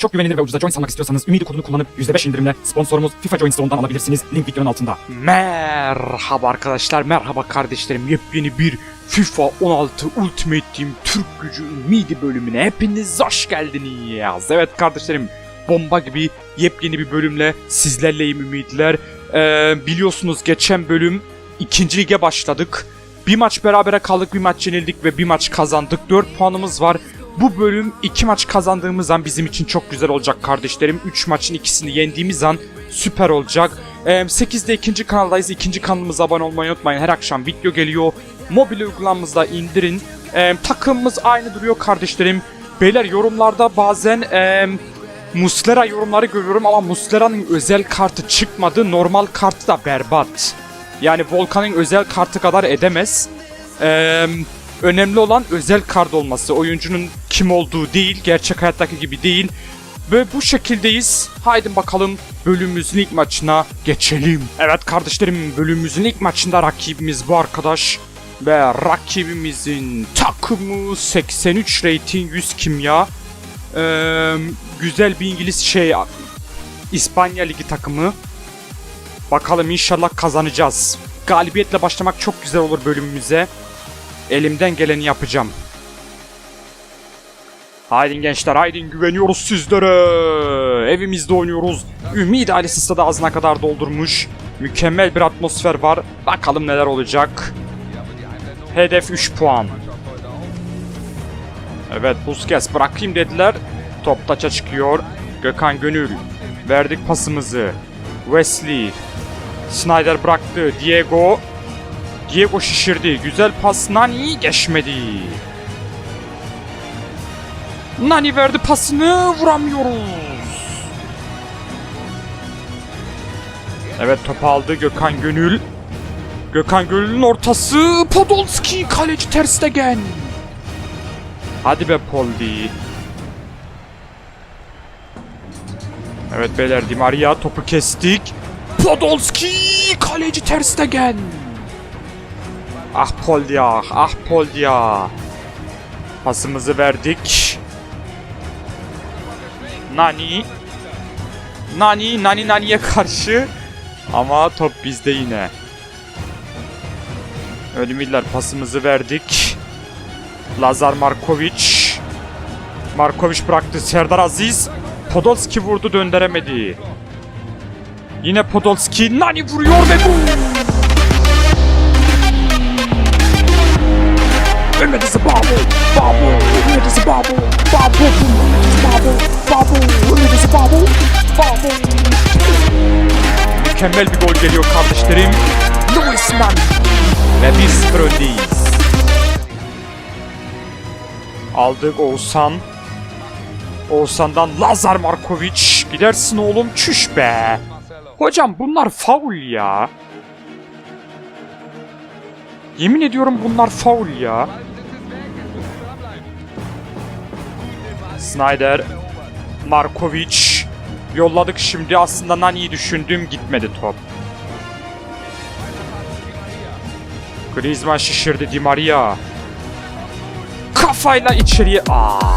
Çok güvenilir ve ucuza joint almak istiyorsanız Ümidi kodunu kullanıp %5 indirimle sponsorumuz FIFA Joint Stone'dan alabilirsiniz. Link videonun altında. Merhaba arkadaşlar, merhaba kardeşlerim. Yepyeni bir FIFA 16 Ultimate Team Türk Gücü Ümidi bölümüne hepiniz hoş geldiniz. Evet kardeşlerim, bomba gibi yepyeni bir bölümle sizlerleyim Ümidiler. Ee, biliyorsunuz geçen bölüm ikinci lige başladık. Bir maç berabere kaldık, bir maç yenildik ve bir maç kazandık. 4 puanımız var. Bu bölüm iki maç kazandığımız an bizim için çok güzel olacak kardeşlerim. 3 maçın ikisini yendiğimiz an süper olacak. Ee, 8'de ikinci kanaldayız. İkinci kanalımıza abone olmayı unutmayın. Her akşam video geliyor. Mobil uygulamamızda indirin. Ee, takımımız aynı duruyor kardeşlerim. Beyler yorumlarda bazen ee, Muslera yorumları görüyorum ama Muslera'nın özel kartı çıkmadı. Normal kartı da berbat. Yani Volkan'ın özel kartı kadar edemez. Ee, önemli olan özel kart olması. Oyuncunun kim olduğu değil, gerçek hayattaki gibi değil. Ve bu şekildeyiz. Haydi bakalım bölümümüzün ilk maçına geçelim. Evet kardeşlerim bölümümüzün ilk maçında rakibimiz bu arkadaş. Ve rakibimizin takımı 83 rating 100 kimya. Ee, güzel bir İngiliz şey İspanya Ligi takımı. Bakalım inşallah kazanacağız. Galibiyetle başlamak çok güzel olur bölümümüze. Elimden geleni yapacağım. Haydin gençler haydin güveniyoruz sizlere. Evimizde oynuyoruz. Ümid ailesi stadı ağzına kadar doldurmuş. Mükemmel bir atmosfer var. Bakalım neler olacak. Hedef 3 puan. Evet Busquets bırakayım dediler. Top taça çıkıyor. Gökhan Gönül. Verdik pasımızı. Wesley. Snyder bıraktı. Diego. Diego şişirdi. Güzel pas. Nani geçmedi. Nani verdi pasını. Vuramıyoruz. Evet top aldı Gökhan Gönül. Gökhan Gönül'ün ortası. Podolski kaleci Ter Stegen. Hadi be Poldi. Evet beyler Di Maria topu kestik. Podolski kaleci Ter Stegen. Ah Poldi ah, ah. Pasımızı verdik. Nani. Nani, Nani Nani'ye karşı. Ama top bizde yine. Ölümiller pasımızı verdik. Lazar Markovic. Markovic bıraktı. Serdar Aziz. Podolski vurdu döndüremedi. Yine Podolski. Nani vuruyor ve Mükemmel bir gol geliyor kardeşlerim. Luis Nani. Ve 1-0 öndeyiz. Aldık Oğuzhan. Oğuzhan'dan Lazar Markovic. Gidersin oğlum çüş be. Hocam bunlar faul ya. Yemin ediyorum bunlar faul ya. Snyder. Markovic. Yolladık şimdi. Aslında Nani'yi düşündüm. Gitmedi top. Griezmann şişirdi Di Maria. Kafayla içeriye. Aa.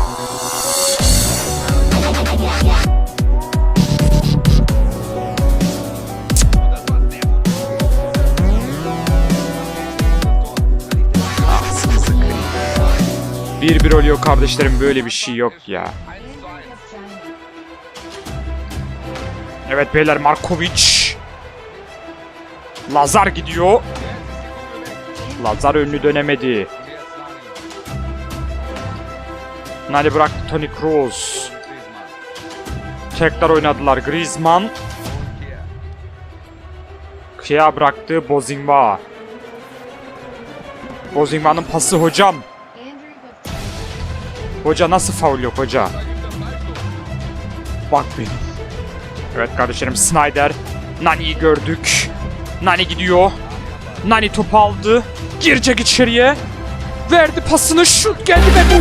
Bir bir oluyor kardeşlerim böyle bir şey yok ya. Evet beyler Markovic. Lazar gidiyor. Lazar önünü dönemedi. Nani bıraktı Toni Kroos. Tekrar oynadılar Griezmann. Kia bıraktı Bozingba. Bozingba'nın pası hocam. Hoca nasıl faul yok hoca? Bak benim. Evet kardeşlerim Snyder. Nani'yi gördük. Nani gidiyor. Nani topu aldı. Girecek içeriye. Verdi pasını şut geldi ve.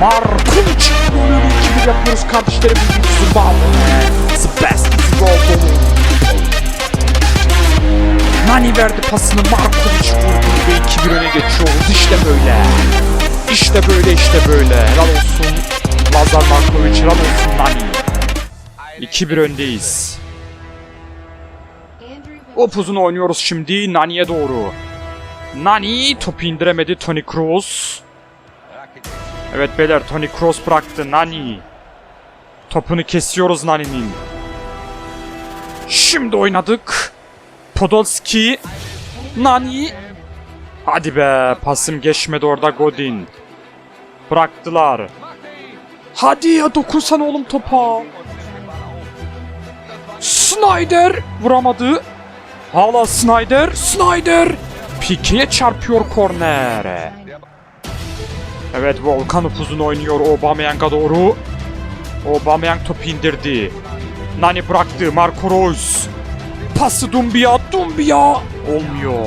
Markunç golünü 2-1 yapıyoruz kardeşlerim. Zubal. Sebastian Zubal. Nani verdi pasını Markovic vurdu ve 2-1 öne geçiyoruz. İşte böyle. İşte böyle işte böyle. Helal olsun. Lazar Markovic helal olsun Nani. 2-1 öndeyiz. Upuzun oynuyoruz şimdi Nani'ye doğru. Nani topu indiremedi Tony Kroos. Evet beyler Tony Kroos bıraktı Nani. Topunu kesiyoruz Nani'nin. Şimdi oynadık. Podolski. Nani. Hadi be pasım geçmedi orada Godin. Bıraktılar. Hadi ya dokunsan oğlum topa. Snyder vuramadı. Hala Snyder. Snyder. Pike'ye çarpıyor korner. Evet Volkan upuzun oynuyor Aubameyang'a doğru. Aubameyang topu indirdi. Nani bıraktı. Marco Reus. Pası Dumbia. Dumbia. Olmuyor.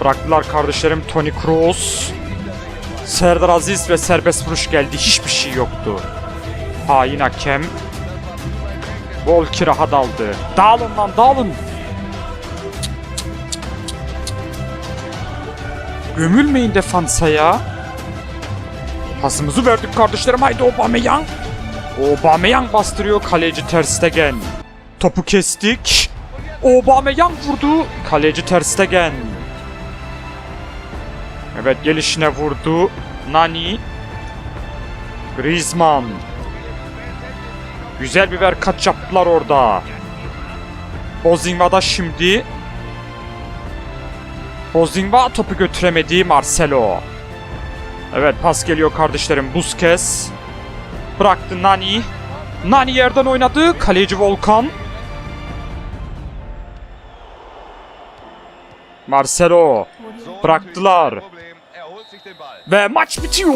Bıraktılar kardeşlerim Tony Kroos. Serdar Aziz ve serbest vuruş geldi. Hiçbir şey yoktu. Hain hakem. Volki rahat aldı. Dağılın lan dağılın. Gömülmeyin defansa ya. Pasımızı verdik kardeşlerim. Haydi Aubameyang. Aubameyang bastırıyor kaleci Ter Stegen. Topu kestik. Aubameyang vurdu. Kaleci Ter Stegen. Evet gelişine vurdu. Nani. Griezmann. Güzel bir ver kaç yaptılar orada. Bozingva'da şimdi. Bozingva topu götüremedi Marcelo. Evet pas geliyor kardeşlerim Busquets. Bıraktı Nani. Nani yerden oynadı. Kaleci Volkan. Marcelo. Bıraktılar. Ve maç bitiyor.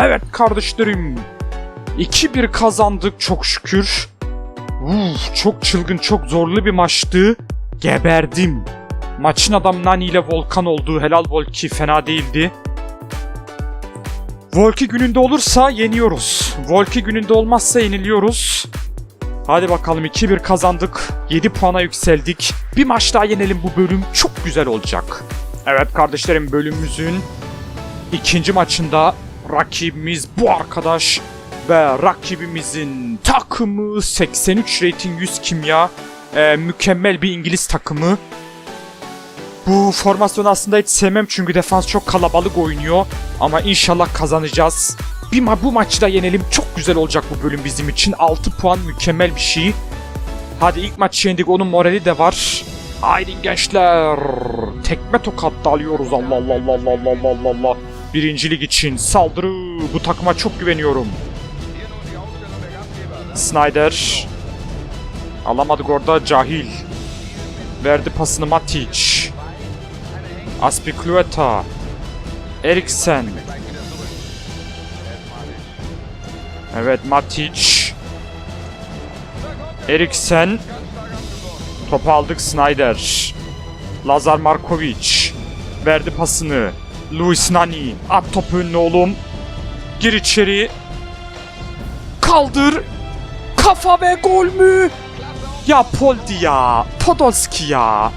Evet kardeşlerim. 2-1 kazandık çok şükür. Uf, çok çılgın, çok zorlu bir maçtı. Geberdim. Maçın adam Nani ile Volkan olduğu helal Volki fena değildi. Volki gününde olursa yeniyoruz. Volki gününde olmazsa yeniliyoruz. Hadi bakalım 2-1 kazandık. 7 puana yükseldik. Bir maç daha yenelim bu bölüm. Çok güzel olacak. Evet kardeşlerim bölümümüzün ikinci maçında rakibimiz bu arkadaş ve rakibimizin takımı 83 rating 100 kimya Ee, mükemmel bir İngiliz takımı. Bu formasyonu aslında hiç sevmem çünkü defans çok kalabalık oynuyor ama inşallah kazanacağız. Bir ma bu maçı da yenelim çok güzel olacak bu bölüm bizim için 6 puan mükemmel bir şey. Hadi ilk maçı yendik onun morali de var. Haydi gençler. Tekme tokat da alıyoruz Allah Allah Allah Allah Allah Allah Allah. Birincilik için saldırı. Bu takıma çok güveniyorum. Snyder. Alamadık orada Cahil. Verdi pasını Matic. Aspilicueta. Eriksen. Evet Matic. Eriksen. Topu aldık Snyder. Lazar Markovic. Verdi pasını. Luis Nani. At topu önüne oğlum. Gir içeri. Kaldır. Kafa ve gol mü? Ya Poldi ya. Podolski ya.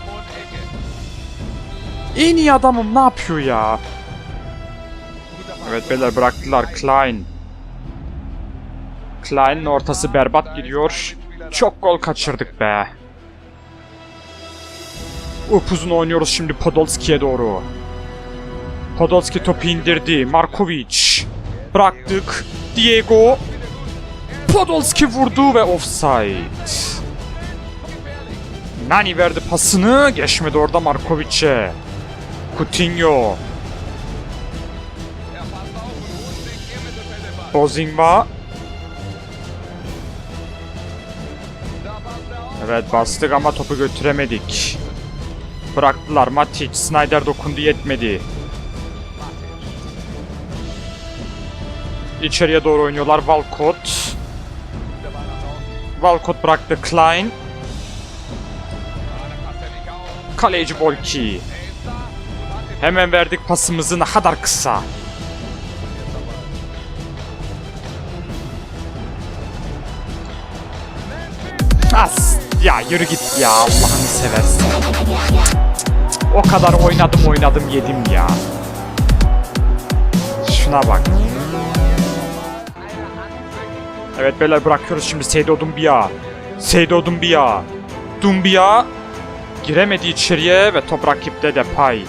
En iyi adamım ne yapıyor ya? Evet beyler bıraktılar Klein. Klein'in ortası berbat gidiyor. Çok gol kaçırdık be. Upuzun oynuyoruz şimdi Podolski'ye doğru. Podolski topu indirdi. Markovic. Bıraktık. Diego. Podolski vurdu ve offside. Nani verdi pasını. Geçmedi orada Markovic'e. Coutinho. Bozingva. Evet bastık ama topu götüremedik. Bıraktılar Matic. Snyder dokundu yetmedi. İçeriye doğru oynuyorlar Walcott. Walcott bıraktı Klein. Kaleci Volki. Hemen verdik pasımızı ne kadar kısa. Ya yürü git ya Allah'ını seversen. O kadar oynadım oynadım yedim ya. Şuna bak. Evet beyler bırakıyoruz şimdi Seydo Dumbiya. Seydo Dumbiya. Dumbiya giremedi içeriye ve top rakipte Depay.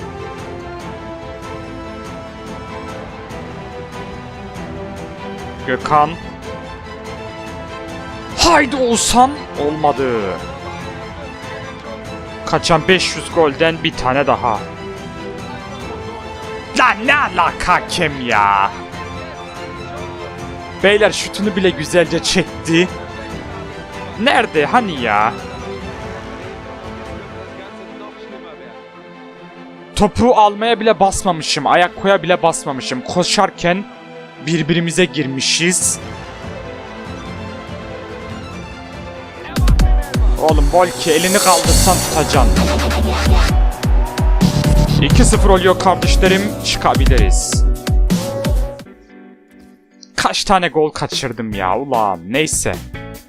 Gökhan. Haydi Oğuzhan. Olmadı. Kaçan 500 golden bir tane daha. Lan ne alaka hakem ya? Beyler şutunu bile güzelce çekti. Nerede hani ya? Topu almaya bile basmamışım. Ayak koya bile basmamışım. Koşarken birbirimize girmişiz. Oğlum Volki elini kaldırsan tutacaksın. 2-0 oluyor kardeşlerim. Çıkabiliriz. Kaç tane gol kaçırdım ya ulan neyse.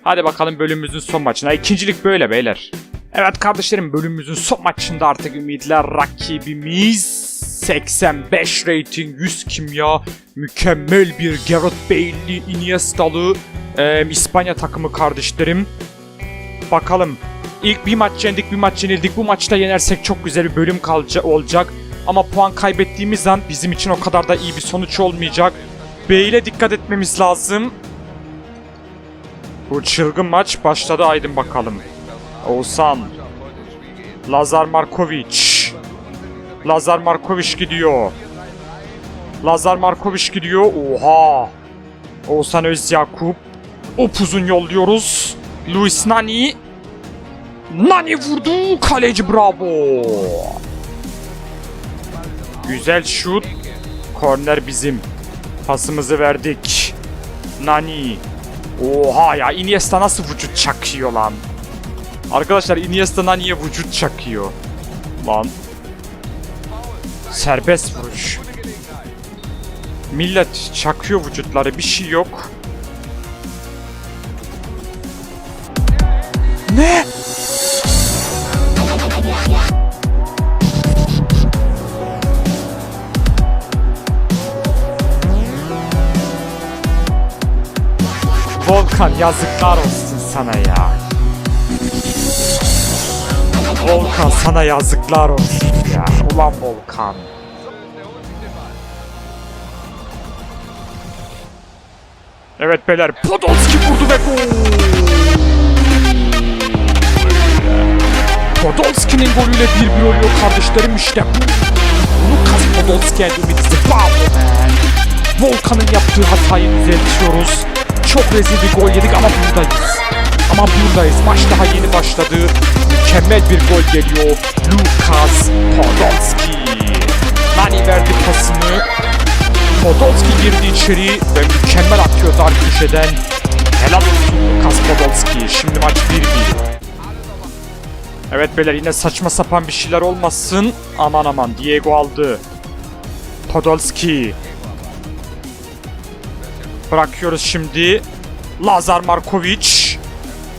Hadi bakalım bölümümüzün son maçına. İkincilik böyle beyler. Evet kardeşlerim bölümümüzün son maçında artık ümitler rakibimiz 85 rating 100 kimya mükemmel bir Gareth Bale'li Iniesta'lı e, İspanya takımı kardeşlerim. Bakalım İlk bir maç yendik bir maç yenildik. Bu maçta yenersek çok güzel bir bölüm kalca olacak. Ama puan kaybettiğimiz an bizim için o kadar da iyi bir sonuç olmayacak. Bey'le dikkat etmemiz lazım. Bu çılgın maç başladı aydın bakalım. Oğuzhan. Lazar Markovic. Lazar Markovic gidiyor. Lazar Markovic gidiyor. Oha. Oğuzhan Özyakup. Upuzun yolluyoruz. Luis Nani. Nani vurdu. Kaleci bravo. Güzel şut. Korner bizim. Pasımızı verdik. Nani. Oha ya Iniesta nasıl vücut çakıyor lan. Arkadaşlar Iniesta Nani'ye vücut çakıyor. Lan. Serbest vuruş. Millet çakıyor vücutları bir şey yok. Ne? Volkan yazıklar olsun sana ya. Volkan sana yazıklar olsun ya. Ulan Volkan. Evet beyler Podolski vurdu ve gol. Podolski'nin golüyle 1-1 oluyor kardeşlerim işte bu. Lukas Podolski Umidisi bravo man. Volkan'ın yaptığı hatayı düzeltiyoruz. Çok rezil bir gol yedik ama buradayız. Ama buradayız. Maç daha yeni başladı. Mükemmel bir gol geliyor. Lukas Podolski. Nani verdi pasını. Podolski girdi içeri ve mükemmel atıyor dar köşeden. Helal olsun Lukas Podolski. Şimdi maç 1-1. Evet beyler yine saçma sapan bir şeyler olmasın. Aman aman Diego aldı. Podolski. Bırakıyoruz şimdi. Lazar Markovic.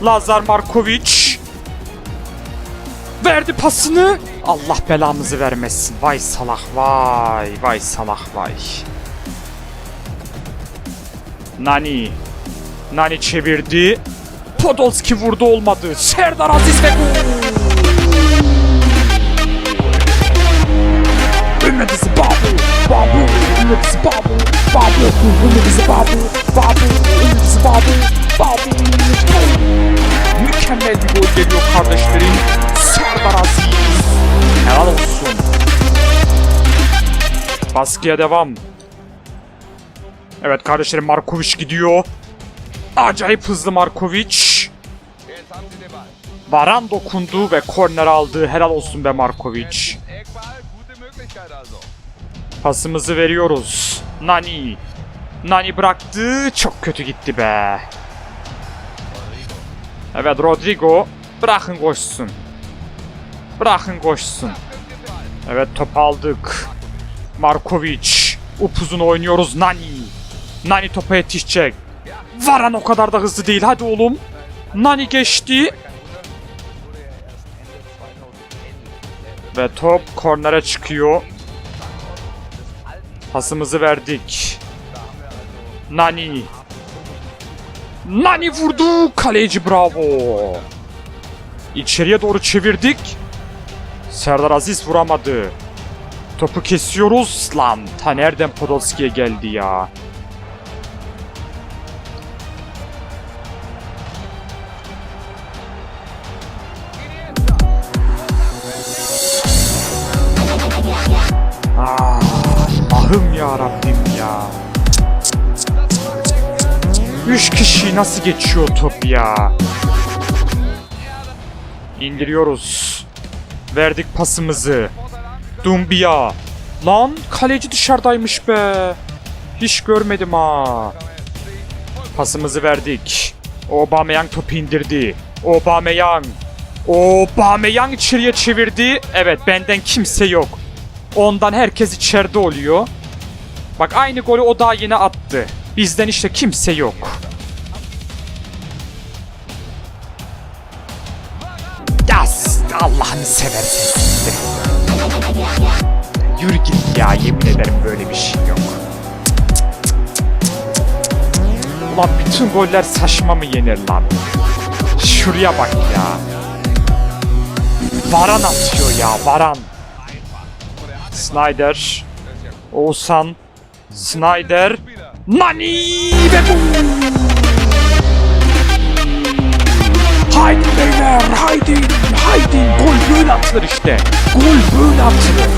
Lazar Markovic. Verdi pasını. Allah belamızı vermesin. Vay salak vay. Vay salak vay. Nani. Nani çevirdi. Podolski vurdu olmadı. Serdar Aziz ve gol. Ümidisi babu. Babu. Ümidisi babu. Babu. Ümidisi babu. Babu. Ümidisi babu. Babu. Mükemmel bir gol geliyor kardeşlerim. Serdar Aziz. Helal olsun. Baskıya devam. Evet kardeşlerim Markovic gidiyor. Acayip hızlı Markovic. Varan dokundu ve korner aldı. Helal olsun be Markovic. Pasımızı veriyoruz. Nani. Nani bıraktı. Çok kötü gitti be. Evet Rodrigo. Bırakın koşsun. Bırakın koşsun. Evet top aldık. Markovic. Upuzun oynuyoruz Nani. Nani topa yetişecek. Varan o kadar da hızlı değil. Hadi oğlum. Nani geçti. Ve top kornere çıkıyor. Pasımızı verdik. Nani. Nani vurdu. Kaleci bravo. İçeriye doğru çevirdik. Serdar Aziz vuramadı. Topu kesiyoruz. Lan ta nereden Podolski'ye geldi ya. Ya Rabbim ya. Üç kişi nasıl geçiyor top ya? İndiriyoruz. Verdik pasımızı. Dumbia. Lan kaleci dışarıdaymış be. Hiç görmedim ha. Pasımızı verdik. Aubameyang topu indirdi. Aubameyang. Aubameyang içeriye çevirdi. Evet benden kimse yok. Ondan herkes içeride oluyor. Bak aynı golü o daha yeni attı. Bizden işte kimse yok. Yas Allah'ını seversen sizi. Yürü git ya yemin ederim böyle bir şey yok. Ulan bütün goller saçma mı yenir lan? Şuraya bak ya. Varan atıyor ya Varan. Snyder. Oğuzhan. Snyder. Nani ve bu. Haydi beyler haydi haydi gol böyle atılır işte. Gol böyle atılır.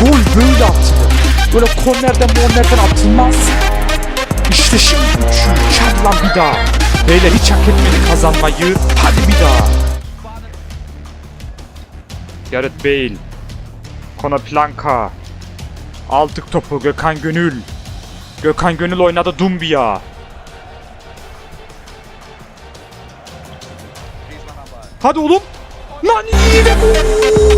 Gol böyle atılır. Böyle kornerden mornerden atılmaz. İşte şimdi üçü çal lan bir daha. Beyler hiç hak etmedi kazanmayı. Hadi bir daha. Gareth Bale. Konaplanka. Aldık topu Gökhan Gönül. Gökhan Gönül oynadı Dumbia. Hadi oğlum. Nani ve bu.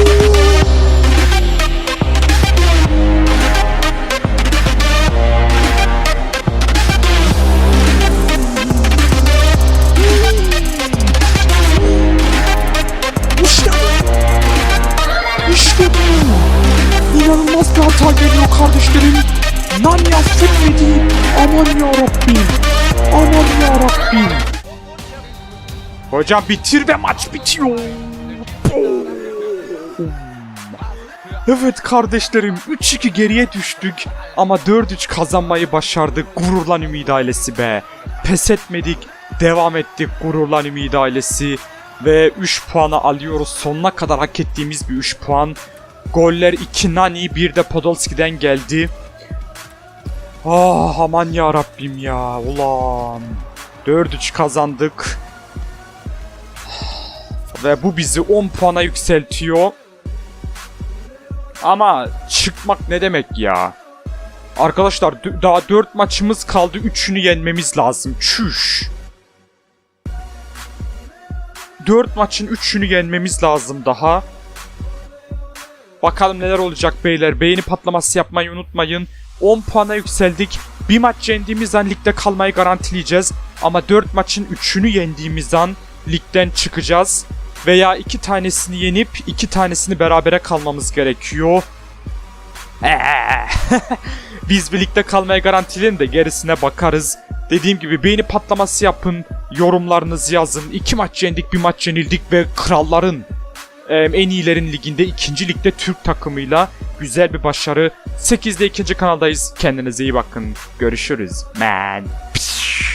Bir hata geliyor kardeşlerim. Nani affetmedi. Aman yarabbim. Aman yarabbim. Hocam bitir ve maç bitiyor. Evet kardeşlerim 3-2 geriye düştük ama 4-3 kazanmayı başardık gururlan Ümit ailesi be. Pes etmedik devam ettik gururlan Ümit ailesi ve 3 puanı alıyoruz sonuna kadar hak ettiğimiz bir 3 puan. Goller 2 Nani bir de Podolski'den geldi. Ah aman ya Rabbim ya ulan. 4-3 kazandık. Ve bu bizi 10 puana yükseltiyor. Ama çıkmak ne demek ya? Arkadaşlar daha 4 maçımız kaldı. 3'ünü yenmemiz lazım. Çüş. 4 maçın 3'ünü yenmemiz lazım daha. Bakalım neler olacak beyler. Beğeni patlaması yapmayı unutmayın. 10 puana yükseldik. Bir maç yendiğimiz an ligde kalmayı garantileyeceğiz. Ama 4 maçın 3'ünü yendiğimiz an ligden çıkacağız. Veya iki tanesini yenip iki tanesini berabere kalmamız gerekiyor. Biz birlikte kalmaya garantileyin de gerisine bakarız. Dediğim gibi beğeni patlaması yapın. Yorumlarınızı yazın. İki maç yendik bir maç yenildik ve kralların en iyilerin liginde ikinci ligde Türk takımıyla güzel bir başarı. 8'de ikinci kanaldayız. Kendinize iyi bakın. Görüşürüz. Man. Pis.